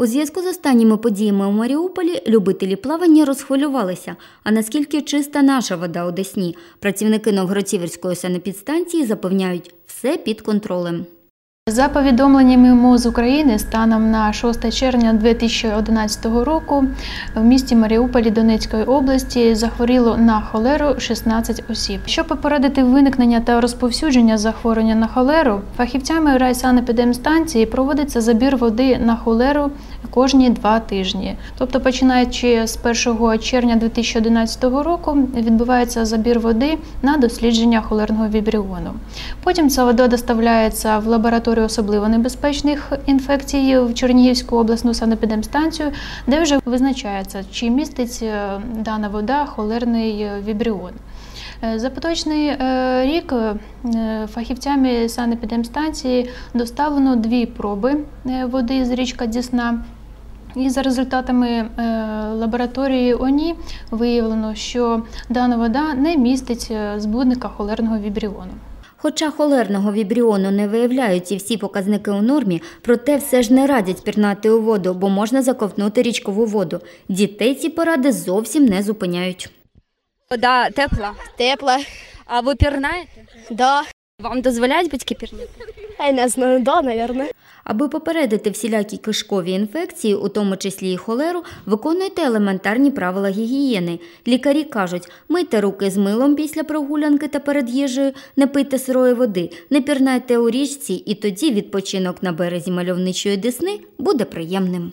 У зв'язку з останніми подіями у Маріуполі любителі плавання розхвилювалися. А наскільки чиста наша вода у Десні? Працівники Новгородсіверської санепідстанції запевняють, все під контролем. За повідомленнями МОЗ України, станом на 6 червня 2011 року в місті Маріуполі Донецької області захворіло на холеру 16 осіб. Щоб попередити виникнення та розповсюдження захворювання на холеру, фахівцями райсанепідемстанції проводиться забір води на холеру кожні два тижні. Тобто, починаючи з 1 червня 2011 року, відбувається забір води на дослідження холерного вібріону. Потім ця вода доставляється в лабораторію особливо небезпечних інфекцій в Чернігівську обласну санепідемстанцію, де вже визначається, чи містить е, дана вода холерний е, вібріон. Е, За поточний рік фахівцями санепідемстанції доставлено дві проби води з річка Дісна. І за результатами лабораторії ОНІ виявлено, що дана вода не містить збудника холерного вібріону. Хоча холерного вібріону не виявляють і всі показники у нормі, проте все ж не радять пірнати у воду, бо можна заковтнути річкову воду. Дітей ці поради зовсім не зупиняють. Вода тепла. Тепла. А ви пірнаєте? Да. Вам дозволяють батьки пірнати? Я не знаю, да, наверное. Аби попередити всілякі кишкові інфекції, у тому числі і холеру, виконуйте елементарні правила гігієни. Лікарі кажуть, мийте руки з милом після прогулянки та перед їжею, не пийте сирої води, не пірнайте у річці, і тоді відпочинок на березі мальовничої десни буде приємним.